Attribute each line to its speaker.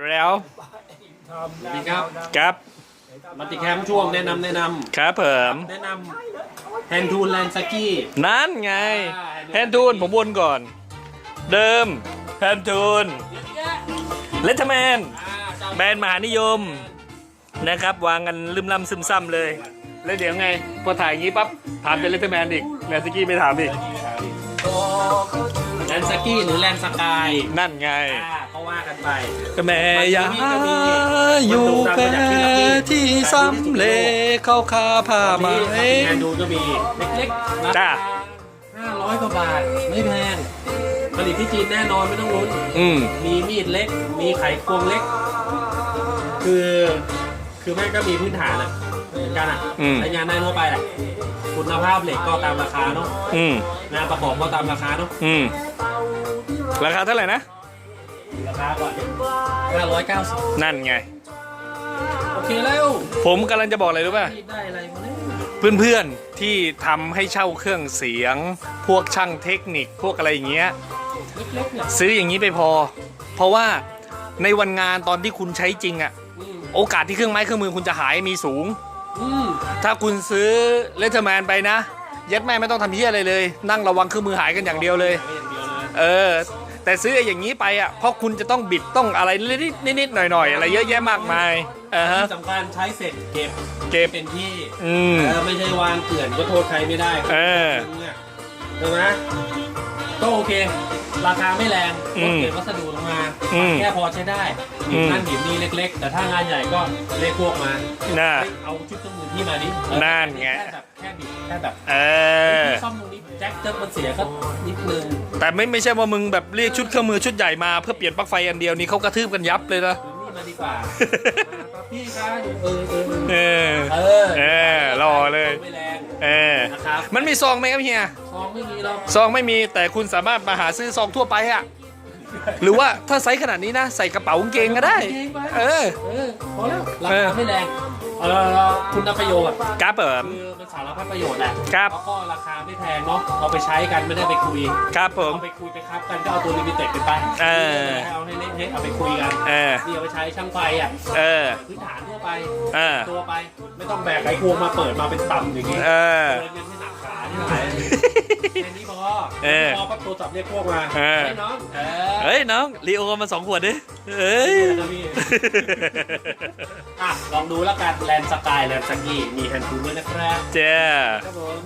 Speaker 1: แล้ว
Speaker 2: สวัสดีครับ
Speaker 1: ครับ
Speaker 2: มัลติแคมช่วงแนะนำแนะน
Speaker 1: ครับเผิมำ
Speaker 2: แนะนำแฮนทูนแลนสกี้
Speaker 1: นั่นไงแฮนทูนผมวนก่อน เดิมแฮนทูนเลตแมน แบรนด์มหานิยม นะครับ วางกันลืมล่ำซึมซ้ำเลย แล้วเดี๋ยวไง พอถ่ายอย่างนี้ปั๊บถามเป็นเลตแมนอีกแลนสกี้ไม่ถามอีก
Speaker 2: แลนสกี้หรือแลนสกาย
Speaker 1: นั่นไง
Speaker 2: อ่าก็ว่ากันไป
Speaker 1: แม่ยาอยู่แค่ที่ซ้ำเลเข้าคาผ้าไหม
Speaker 2: แฮนดูนก็มีเล็กๆรา
Speaker 1: จ้า
Speaker 2: คาห้าร้อยกว่าบาท ไม่แพง ผลิตที่จีนแน่นอนไม่ต้องลุ้น
Speaker 1: อืม
Speaker 2: มีมีดเล็ก มีไขควงเล็ก คือ คือแม่งก็มีพื้นฐานอะเหมือนกันอะ
Speaker 1: อืม
Speaker 2: ใช้งานได้ทั่วไปแหละ คุณภาพเหล็กก็ตามราคาเนาะ
Speaker 1: อืม
Speaker 2: งานประกอบก็ตามราคาเนาะ
Speaker 1: อืมราคาเท่าไหร่นะ
Speaker 2: ราคาก่อนห้าร้อยเก้าสิบ
Speaker 1: นั่นไง
Speaker 2: โอเคแล้ว
Speaker 1: ผมกำลังจะบอกอะไรรู้ป่ะ
Speaker 2: ได้อะไรมาเนี่ย
Speaker 1: เพื่อนๆที่ทำให้เช่าเครื่องเสียง พวกช่างเทคนิคพวกอะไรอย่างเงี้ย
Speaker 2: เล็กๆเนี่ย
Speaker 1: ซื้ออย่างนี้ไปพอ เพราะว่าในวันงานตอนที่คุณใช้จริงอะ
Speaker 2: อืม
Speaker 1: โอกาสที่เครื่องไม้เครื่องมือคุณจะหายมีสูง
Speaker 2: อืม
Speaker 1: ถ้าคุณซื้อเลเทอร์แมนไปนะ เย็ดแม่ไม่ต้องทำเหี้ยอะไรเลย นั่งระวังเครื่องมือหายกันอย่างเดียวเลย
Speaker 2: ไม่อย่างเดียวเลย
Speaker 1: เออ แต่ซื้อไอ้อย่างนี้ไปอะเพราะคุณจะต้องบิดต้องอะไรนิดๆนิดๆหน่อยๆ อะไรเยอะแยะมากมายอ่าฮะ
Speaker 2: ที่สำคัญใช้เสร็จเก็บ
Speaker 1: เก็บ
Speaker 2: เป็นที่
Speaker 1: อืม
Speaker 2: เออไม่ใช่วางเกลื่อนก็โทษใครไม่ได้
Speaker 1: เออ
Speaker 2: เนี่ยใช่ไหมก็โอเค ราคาไม่แรง
Speaker 1: อื
Speaker 2: ลด
Speaker 1: ม
Speaker 2: เกรดวัสดุลงมา
Speaker 1: อืม
Speaker 2: แค่พอใช้ได้
Speaker 1: อืม
Speaker 2: นั่นหินนี่เล็ก ๆ แต่ถ้างานใหญ่ก็เรียกพวกมา
Speaker 1: น่า
Speaker 2: เฮ้ยเอาชุดเครื่องมือที่มาดิเออ
Speaker 1: นั่นไง
Speaker 2: แค่แบบแค่บิดแค่แบบ
Speaker 1: เออ
Speaker 2: ซ่อมตรงนี้แจ็คเติมมันเสียก็นิดนึง
Speaker 1: แต่ไม่ไม่ใช่ว่ามึงแบบเรียกชุดเครื่องมือชุดใหญ่มาเพื่อเปลี่ยนปลั๊กไฟอันเดียวนี่เขากระทืบกันยับเลยนะ
Speaker 2: หรือนี่มาดีกว่าอ่าพี่คะเออเออ
Speaker 1: เออ
Speaker 2: เออ
Speaker 1: เออรอเลย
Speaker 2: ไม่แรง
Speaker 1: เออ
Speaker 2: นะครับ
Speaker 1: มันมีซองไหมครับเฮีย
Speaker 2: ซองไม่มีหรอก
Speaker 1: ซองไม่มีแต่คุณสามารถมาหาซื้อซองทั่วไปอะ หรือว่าถ้าไซส์ขนาดนี้นะใส่กระเป๋ากางเกงก็ได้เออ
Speaker 2: เออพอแล้วรา
Speaker 1: เออ
Speaker 2: คาไม่แรงเออคุณประโยชน์
Speaker 1: กราฟเปิม
Speaker 2: คือเป็นสารพัดประโยชน์แหละ
Speaker 1: ครับ
Speaker 2: แล้วก็ราคาไม่แพงเนาะเอาไปใช้กันไม่ได้ไปคุย
Speaker 1: ครับผม
Speaker 2: เอาไปคุยไปครับกันก็เอาตัวลิมิเต็ดไปไป
Speaker 1: เออ
Speaker 2: เอาให้เละๆเอาไปคุยกัน
Speaker 1: เออ
Speaker 2: นี่เอาไปใช้ช่างไฟอะ
Speaker 1: เออ
Speaker 2: พื้นฐานทั่วไป
Speaker 1: เออ
Speaker 2: ตัวไปไม่ต้องแบกไอ้ควงมาเปิดมาเป็นตำอย่างงี้
Speaker 1: เออ
Speaker 2: เดินยังที่หนักขาที่ไหน แค่นี้พอ
Speaker 1: เออ
Speaker 2: พอปั๊บโทรศัพท์เรียกพวกมา
Speaker 1: เออ
Speaker 2: ฮ้ยน้องเออ
Speaker 1: เฮ้ยน้องรีโอมาสองขวดดิเฮ้ย
Speaker 2: นี่แหละครับพี่ อะลองดูแล้วกันแลนสกายแลนสกีมีแฮนด์ทูด้วยนะครับ
Speaker 1: เจ้า
Speaker 2: ครับผม